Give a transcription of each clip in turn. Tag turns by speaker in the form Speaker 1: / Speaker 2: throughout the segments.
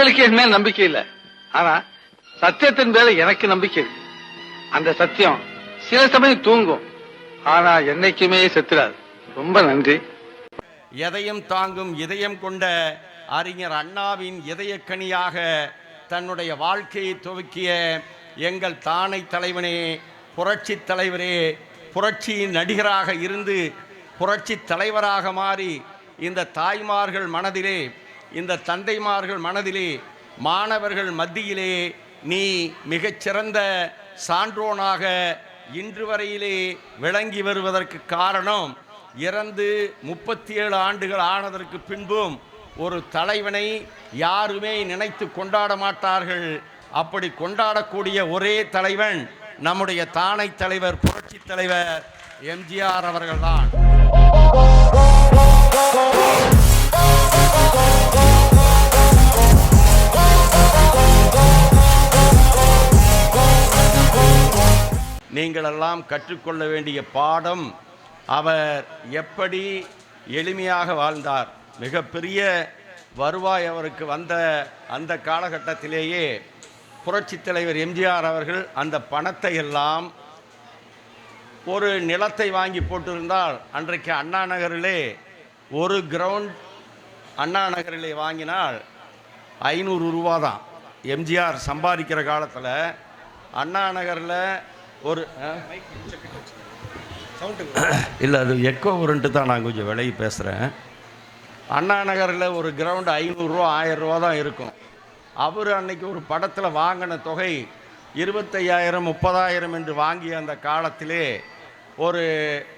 Speaker 1: உங்களுக்கு என் மேல் நம்பிக்கை இல்ல. ஆனா சத்தியத்தின் மேல எனக்கு நம்பிக்கை இருக்கு. அந்த சத்தியம் சில சமயம் தூங்கும். ஆனா என்னைக்குமே செத்துறாது. ரொம்ப நன்றி.
Speaker 2: எதையும் தாங்கும் இதயம் கொண்ட அறிஞர் அண்ணாவின் இதயக்கனியாக தன்னுடைய வாழ்க்கையை துவக்கிய எங்கள் தானை தலைவனே புரட்சி தலைவரே புரட்சியின் நடிகராக இருந்து புரட்சி தலைவராக மாறி இந்த தாய்மார்கள் மனதிலே இந்த தந்தைமார்கள் மனதிலே மாணவர்கள் மத்தியிலே நீ மிகச்சிறந்த சான்றோனாக இன்று வரையிலே விளங்கி வருவதற்கு காரணம் இறந்து முப்பத்தி ஏழு ஆண்டுகள் ஆனதற்கு பின்பும் ஒரு தலைவனை யாருமே நினைத்து கொண்டாட மாட்டார்கள். அப்படி கொண்டாடக்கூடிய ஒரே தலைவன் நம்முடைய தானை தலைவர் புரட்சி தலைவர் எம்ஜிஆர் அவர்கள்தான். நீங்களெல்லாம் கற்றுக்கொள்ள வேண்டிய பாடம் அவர் எப்படி எளிமையாக வாழ்ந்தார். மிகப்பெரிய வருவாய் அவருக்கு வந்த அந்த காலகட்டத்திலேயே புரட்சித் தலைவர் எம்ஜிஆர் அவர்கள் அந்த பணத்தை எல்லாம் ஒரு நிலத்தை வாங்கி போட்டிருந்தால் அன்றைக்கு அண்ணா நகரிலே ஒரு கிரவுண்ட் அண்ணா நகரிலே வாங்கினால் ஐநூறு ரூபா தான் எம்ஜிஆர் சம்பாதிக்கிற காலத்தில் அண்ணா நகரில் ஒரு இல்லை அது எக்கோ உருன்ட்டு தான் நான் கொஞ்சம் விலகி பேசுகிறேன் அண்ணா நகரில் ஒரு கிரவுண்டு ஐநூறுரூவா ஆயிரரூவா தான் இருக்கும். அவர் அன்னைக்கு ஒரு படத்தில் வாங்கின தொகை இருபத்தையாயிரம் முப்பதாயிரம் என்று வாங்கிய அந்த காலத்திலே ஒரு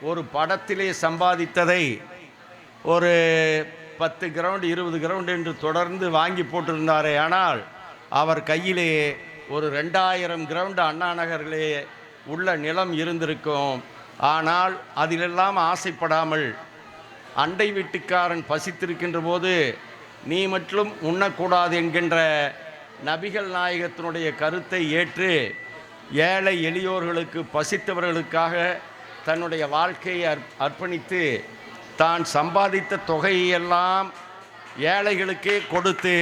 Speaker 2: ஒரு படத்திலே சம்பாதித்ததை ஒரு பத்து கிரவுண்டு இருபது கிரவுண்டு என்று தொடர்ந்து வாங்கி போட்டிருந்தாரே. ஆனால் அவர் கையிலே ஒரு ரெண்டாயிரம் கிரவுண்டு அண்ணா நகரிலே உள்ள நிலம் இருந்திருக்கும். ஆனால் அதிலெல்லாம் ஆசைப்படாமல் அண்டை வீட்டுக்காரன் பசித்திருக்கின்ற போது நீ மட்டும் உண்ணக்கூடாது என்கின்ற நபிகள் நாயகத்தினுடைய கருத்தை ஏற்று ஏழை எளியோர்களுக்கு பசித்தவர்களுக்காக தன்னுடைய வாழ்க்கையை அர்ப் அர்ப்பணித்து தான் சம்பாதித்த தொகையெல்லாம் ஏழைகளுக்கே கொடுத்து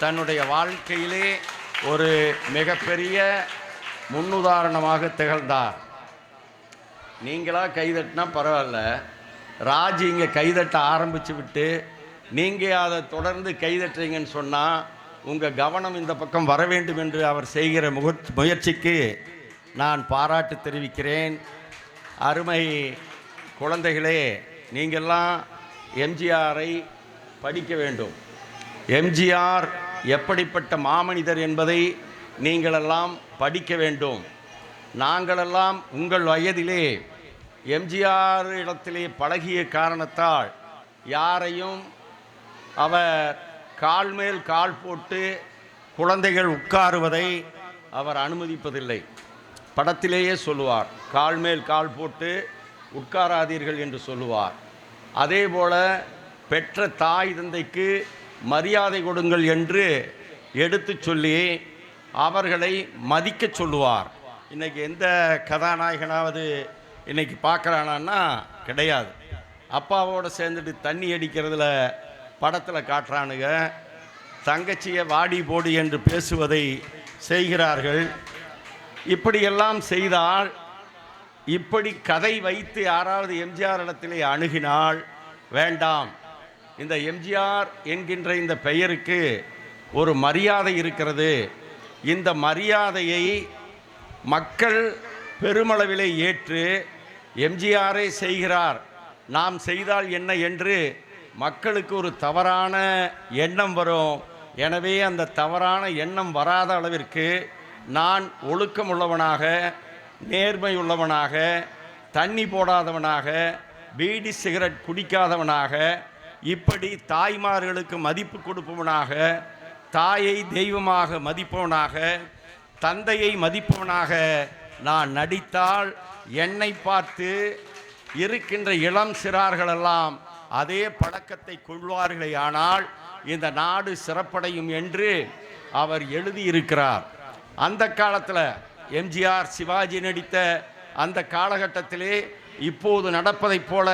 Speaker 2: தன்னுடைய வாழ்க்கையிலே ஒரு மிகப்பெரிய முன்னுதாரணமாக திகழ்ந்தார். நீங்களாக கைதட்டினா பரவாயில்ல. ராஜ் இங்கே கைதட்ட ஆரம்பித்து விட்டு நீங்கள் அதை தொடர்ந்து கைதட்டுறீங்கன்னு சொன்னால் உங்கள் கவனம் இந்த பக்கம் வர வேண்டும் என்று அவர் செய்கிற முக முயற்சிக்கு நான் பாராட்டு தெரிவிக்கிறேன். அருமை குழந்தைகளே நீங்கள்லாம் எம்ஜிஆரை படிக்க வேண்டும். எம்ஜிஆர் எப்படிப்பட்ட மாமனிதர் என்பதை நீங்களெல்லாம் படிக்க வேண்டும். நாங்களெல்லாம் உங்கள் வயதிலே எம்ஜிஆர் இடத்திலே பழகிய காரணத்தால் யாரையும் அவர் கால் மேல் கால் போட்டு குழந்தைகள் உட்காருவதை அவர் அனுமதிப்பதில்லை. படத்திலேயே சொல்லுவார் கால் மேல் கால் போட்டு உட்காராதீர்கள் என்று சொல்லுவார். அதே போல பெற்ற தாய் தந்தைக்கு மரியாதை கொடுங்கள் என்று எடுத்து சொல்லி அவர்களை மதிக்க சொல்லுவார். இன்றைக்கி எந்த கதாநாயகனாவது இன்றைக்கி பார்க்குறானான்னா கிடையாது. அப்பாவோட சேர்ந்துட்டு தண்ணி அடிக்கிறதுல படத்தில் காட்டுறானுங்க. தங்கச்சியை வாடி போடி என்று பேசுவதை செய்கிறார்கள். இப்படியெல்லாம் செய்தால் இப்படி கதை வைத்து யாராவது எம்ஜிஆர் இடத்திலே அணுகினால் வேண்டாம். இந்த எம்ஜிஆர் என்கின்ற இந்த பெயருக்கு ஒரு மரியாதை இருக்கிறது. இந்த மரியாதையை மக்கள் பெருமளவிலே ஏற்று எம்ஜிஆரே செய்கிறார். நாம் செய்தால் என்ன என்று மக்களுக்கு ஒரு தவறான எண்ணம் வரும். எனவே அந்த தவறான எண்ணம் வராத அளவிற்கு நான் ஒழுக்கம் உள்ளவனாக நேர்மை உள்ளவனாக தண்ணி போடாதவனாக பீடி சிகரெட் குடிக்காதவனாக இப்படி தாய்மார்களுக்கு மதிப்பு கொடுப்பவனாக தாயை தெய்வமாக மதிப்பவனாக தந்தையை மதிப்பவனாக நான் நடித்தால் என்னை பார்த்து இருக்கின்ற இளம் சிறார்களெல்லாம் அதே பழக்கத்தை கொள்வார்களே ஆனால் இந்த நாடு சிறப்படையும் என்று அவர் எழுதியிருக்கிறார். அந்த காலத்தில் எம்ஜிஆர் சிவாஜி நடித்த அந்த காலகட்டத்திலே இப்போது நடப்பதைப் போல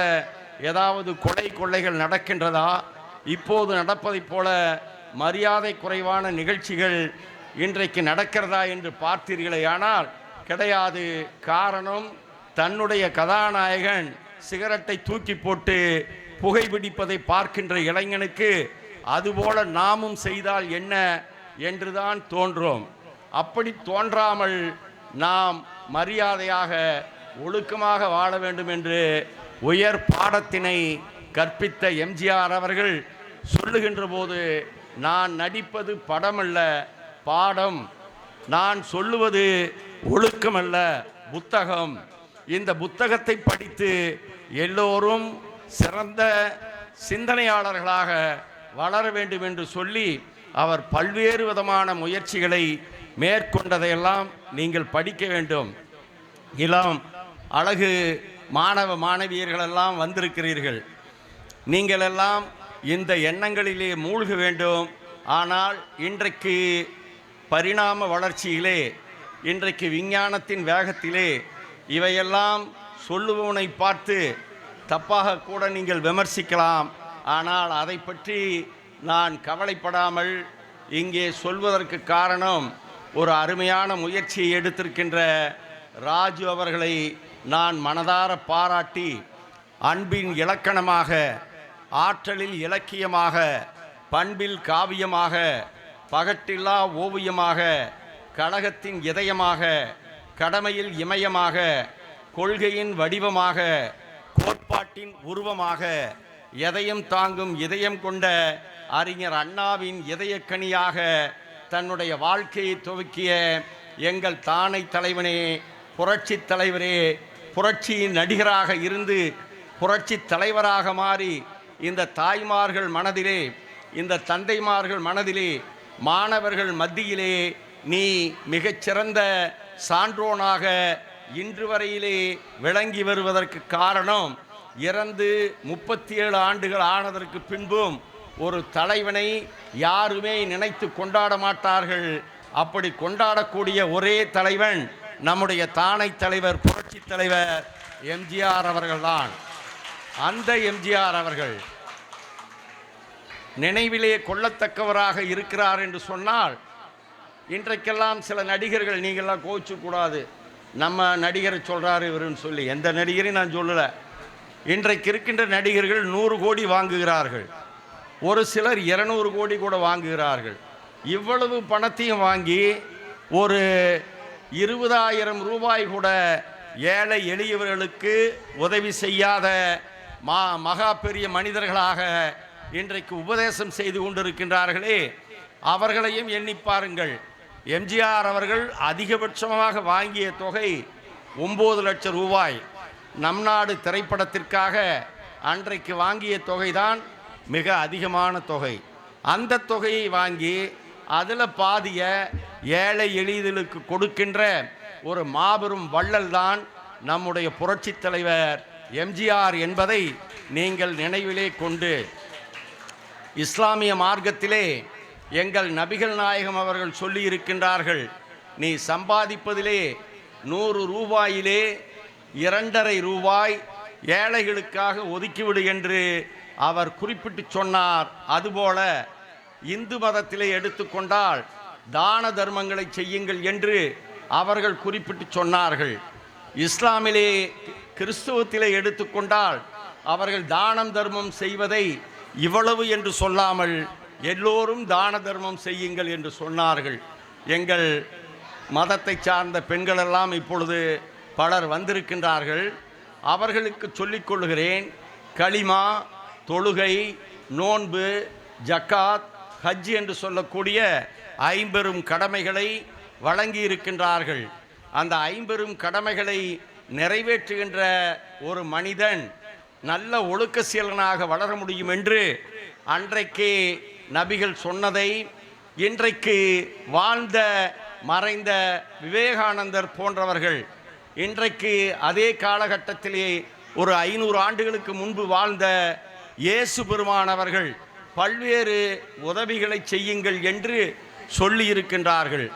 Speaker 2: ஏதாவது கொலை கொள்ளைகள் நடக்கின்றதா? இப்போது நடப்பதைப் போல மரியாதை குறைவான நிகழ்ச்சிகள் இன்றைக்கு நடக்கிறதா என்று பார்த்தீர்களேயானால் கிடையாது காரணம் தன்னுடைய கதாநாயகன் சிகரெட்டை தூக்கி போட்டு புகைப்பிடிப்பதை பார்க்கின்ற இளைஞனுக்கு அதுபோல நாமும் செய்தால் என்ன என்றுதான் தோன்றும். அப்படி தோன்றாமல் நாம் மரியாதையாக ஒழுக்கமாக வாழ வேண்டும் என்று உயர் பாடத்தினை கற்பித்த எம்ஜிஆர் அவர்கள் சொல்லுகின்ற போது நான் நடிப்பது படமல்ல பாடம். நான் சொல்லுவது ஒழுக்கமல்ல புத்தகம். இந்த புத்தகத்தை படித்து எல்லோரும் சிறந்த சிந்தனையாளர்களாக வளர வேண்டும் என்று சொல்லி அவர் பல்வேறு விதமான முயற்சிகளை மேற்கொண்டதையெல்லாம் நீங்கள் படிக்க வேண்டும். இளம் அழகு மாணவ மாணவியர்களெல்லாம் வந்திருக்கிறீர்கள். நீங்கள் எல்லாம் இந்த எண்ணங்களிலே மூழ்க வேண்டும். ஆனால் இன்றைக்கு பரிணாம வளர்ச்சியிலே இன்றைக்கு விஞ்ஞானத்தின் வேகத்திலே இவையெல்லாம் சொல்லுபவனை பார்த்து தப்பாக கூட நீங்கள் விமர்சிக்கலாம். ஆனால் அதை பற்றி நான் கவலைப்படாமல் இங்கே சொல்வதற்கு காரணம் ஒரு அருமையான முயற்சியை எடுத்திருக்கின்ற ராஜு அவர்களை நான் மனதார பாராட்டி அன்பின் இலக்கணமாக ஆற்றலில் இலக்கியமாக பண்பில் காவியமாக பகட்டில்லா ஓவியமாக கழகத்தின் இதயமாக கடமையில் இமயமாக கொள்கையின் வடிவமாக கோட்பாட்டின் உருவமாக எதையும் தாங்கும் இதயம் கொண்ட அறிஞர் அண்ணாவின் இதயக்கனியாக தன்னுடைய வாழ்க்கையை துவக்கிய எங்கள் தானை தலைவனே புரட்சி தலைவரே புரட்சியின் நடிகராக இருந்து புரட்சி தலைவராக மாறி இந்த தாய்மார்கள் மனதிலே இந்த தந்தைமார்கள் மனதிலே மாணவர்கள் மத்தியிலே நீ மிகச்சிறந்த சான்றோனாக இன்று வரையிலே விளங்கி வருவதற்கு காரணம் இறந்து முப்பத்தி ஏழு ஆண்டுகள் ஆனதற்கு பின்பும் ஒரு தலைவனை யாருமே நினைத்து கொண்டாட மாட்டார்கள். அப்படி கொண்டாடக்கூடிய ஒரே தலைவன் நம்முடைய தானை தலைவர் புரட்சி தலைவர் எம்ஜிஆர் அவர்கள்தான். அந்த எம்ஜிஆர் அவர்கள் நினைவிலே கொள்ளத்தக்கவராக இருக்கிறார் என்று சொன்னால் இன்றைக்கெல்லாம் சில நடிகர்கள் நீங்கள்லாம் கோச்சக்கூடாது நம்ம நடிகரை சொல்கிறாரு இவருன்னு சொல்லி. எந்த நடிகரையும் நான் சொல்லலை. இன்றைக்கு இருக்கின்ற நடிகர்கள் நூறு கோடி வாங்குகிறார்கள். ஒரு சிலர் இருநூறு கோடி கூட வாங்குகிறார்கள். இவ்வளவு பணத்தையும் வாங்கி ஒரு இருபதாயிரம் ரூபாய் கூட ஏழை எளியவர்களுக்கு உதவி செய்யாத மா மகா பெரிய மனிதர்களாக இன்றைக்கு உபதேசம் செய்து கொண்டிருக்கின்றார்களே. அவர்களையும் எண்ணி பாருங்கள். எம்ஜிஆர் அவர்கள் அதிகபட்சமாக வாங்கிய தொகை ஒம்பது லட்சம் ரூபாய். நம் நாடு திரைப்படத்திற்காக அன்றைக்கு வாங்கிய தொகைதான் மிக அதிகமான தொகை. அந்த தொகையை வாங்கி அதில் பாதிய ஏழை எளிதலுக்கு கொடுக்கின்ற ஒரு மாபெரும் வள்ளல் தான் நம்முடைய புரட்சித் தலைவர் எம்ஜிஆர் என்பதை நீங்கள் நினைவிலே கொண்டு இஸ்லாமிய மார்க்கத்திலே எங்கள் நபிகள் நாயகம் அவர்கள் சொல்லி இருக்கின்றார்கள் நீ சம்பாதிப்பதிலே நூறு ரூபாயிலே இரண்டரை ரூபாய் ஏழைகளுக்காக ஒதுக்கிவிடு என்று அவர் குறிப்பிட்டு சொன்னார். அதுபோல இந்து மதத்திலே எடுத்துக்கொண்டால் தான தர்மங்களை செய்யுங்கள் என்று அவர்கள் குறிப்பிட்டு சொன்னார்கள். இஸ்லாமிலே கிறிஸ்துவத்திலே எடுத்துக்கொண்டால் அவர்கள் தானம் தர்மம் செய்வதை இவ்வளவு என்று சொல்லாமல் எல்லோரும் தான தர்மம் செய்யுங்கள் என்று சொன்னார்கள். எங்கள் மதத்தை சார்ந்த பெண்களெல்லாம் இப்பொழுது பலர் வந்திருக்கின்றார்கள். அவர்களுக்கு சொல்லிக் கொள்கிறேன் களிமா தொழுகை நோன்பு ஜக்காத் ஹஜ் என்று சொல்லக்கூடிய ஐம்பெரும் கடமைகளை வழங்கி இருக்கின்றார்கள் அந்த ஐம்பெரும் கடமைகளை நிறைவேற்றுகின்ற ஒரு மனிதன் நல்ல ஒழுக்க சீலனாக வளர முடியும் என்று அன்றைக்கே நபிகள் சொன்னதை இன்றைக்கு வாழ்ந்த மறைந்த விவேகானந்தர் போன்றவர்கள் இன்றைக்கு அதே காலகட்டத்திலே ஒரு ஐநூறு ஆண்டுகளுக்கு முன்பு வாழ்ந்த இயேசு பெருமானவர்கள் பல்வேறு உதவிகளை செய்யுங்கள் என்று சொல்லியிருக்கின்றார்கள்.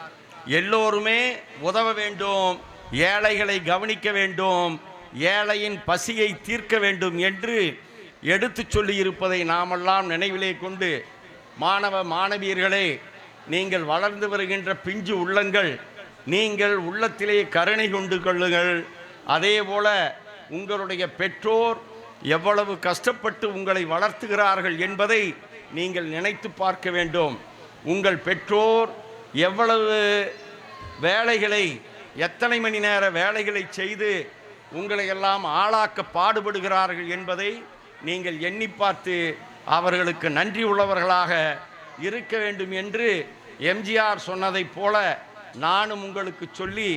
Speaker 2: எல்லோருமே உதவ வேண்டும் ஏழைகளை கவனிக்க வேண்டும் ஏழையின் பசியை தீர்க்க வேண்டும் என்று எடுத்துச் சொல்லியிருப்பதை நாமெல்லாம் நினைவிலே கொண்டு மாணவ மாணவியர்களே நீங்கள் வளர்ந்து வருகின்ற பிஞ்சு உள்ளங்கள் நீங்கள் உள்ளத்திலே கருணை கொண்டு கொள்ளுங்கள். அதே போல உங்களுடைய பெற்றோர் எவ்வளவு கஷ்டப்பட்டு உங்களை வளர்த்துகிறார்கள் என்பதை நீங்கள் நினைத்து பார்க்க வேண்டும். உங்கள் பெற்றோர் எவ்வளவு வேலைகளை எத்தனை மணி நேர வேலைகளை செய்து உங்களை எல்லாம் ஆளாக்க பாடுபடுகிறார்கள் என்பதை நீங்கள் எண்ணி பார்த்து அவர்களுக்கு நன்றி உள்ளவர்களாக இருக்க வேண்டும் என்று எம்ஜிஆர் சொன்னதைப் போல நானும் உங்களுக்கு சொல்லி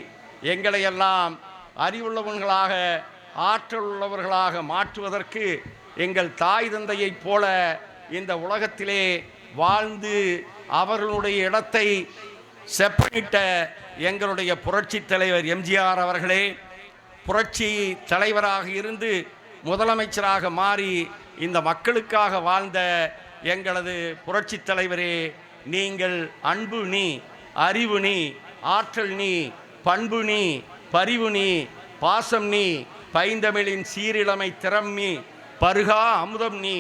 Speaker 2: எங்களையெல்லாம் அறிவுள்ளவர்களாக ஆற்றல் உள்ளவர்களாக மாற்றுவதற்கு எங்கள் தாய் தந்தையைப் போல இந்த உலகத்திலே வாழ்ந்து அவர்களுடைய இடத்தை செப்பனிட்ட எங்களுடைய புரட்சி தலைவர் எம்ஜிஆர் அவர்களே புரட்சி தலைவராக இருந்து முதலமைச்சராக மாறி இந்த மக்களுக்காக வாழ்ந்த எங்களது புரட்சி தலைவரே நீங்கள் அன்பு நீ அறிவு நீ ஆற்றல் நீ பண்பு நீ பரிவு நீ பாசம் நீ பைந்தமிழின் சீரிழமை திறம் நீ பருகா அமுதம் நீ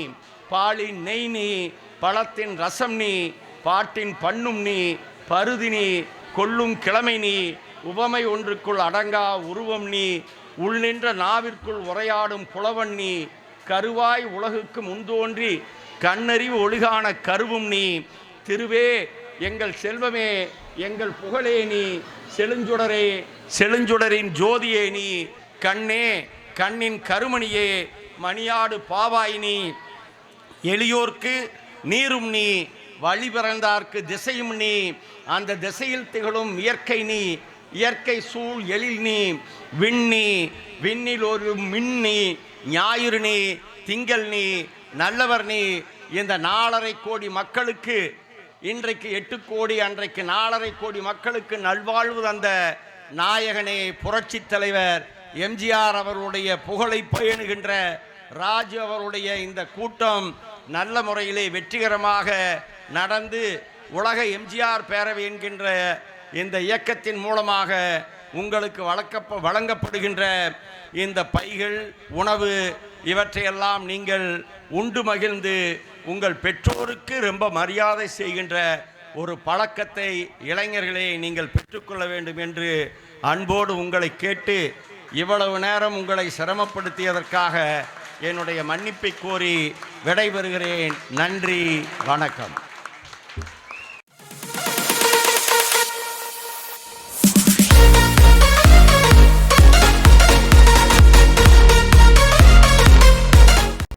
Speaker 2: பாலின் நெய் நீ பழத்தின் ரசம் நீ பாட்டின் பண்ணும் நீ பருதி நீ கொல்லும் கிழமை நீ உவமை ஒன்றுக்குள் அடங்கா உருவம் நீ உள்நின்ற நாவிற்குள் உரையாடும் புலவன் நீ கருவாய் உலகுக்கு முன்தோன்றி கண்ணறிவு ஒளிகான கருவும் நீ திருவே எங்கள் செல்வமே எங்கள் புகழே நீ செழுஞ்சுடரே செழுஞ்சுடரின் ஜோதியே நீ கண்ணே கண்ணின் கருமணியே மணியாடு பாவாய் நீ எளியோர்க்கு நீரும் நீ வழி பிறந்தார்க்கு திசையும் நீ அந்த திசையில் திகழும் இயற்கை நீ இயற்கை சூழ் எழில் நீ விண்ணி விண்ணில் ஒரு மின்னி ஞாயிறு நீ திங்கள் நீ நல்லவர் நீ இந்த நாலரை கோடி மக்களுக்கு இன்றைக்கு எட்டு கோடி அன்றைக்கு நாலரை கோடி மக்களுக்கு நல்வாழ்வு தந்த நாயகனே புரட்சி தலைவர் எம்ஜிஆர் அவருடைய புகழை பேணுகின்ற ராஜு அவருடைய இந்த கூட்டம் நல்ல முறையிலே வெற்றிகரமாக நடந்து உலக எம்ஜிஆர் பேரவை என்கின்ற இந்த இயக்கத்தின் மூலமாக உங்களுக்கு வழக்கப்ப வழங்கப்படுகின்ற இந்த பைகள் உணவு இவற்றையெல்லாம் நீங்கள் உண்டு மகிழ்ந்து உங்கள் பெற்றோருக்கு ரொம்ப மரியாதை செய்கின்ற ஒரு பழக்கத்தை இளைஞர்களே நீங்கள் பெற்றுக்கொள்ள வேண்டும் என்று அன்போடு உங்களை கேட்டு இவ்வளவு நேரம் உங்களை சிரமப்படுத்தியதற்காக என்னுடைய மன்னிப்பை கோரி விடைபெறுகிறேன். நன்றி வணக்கம்.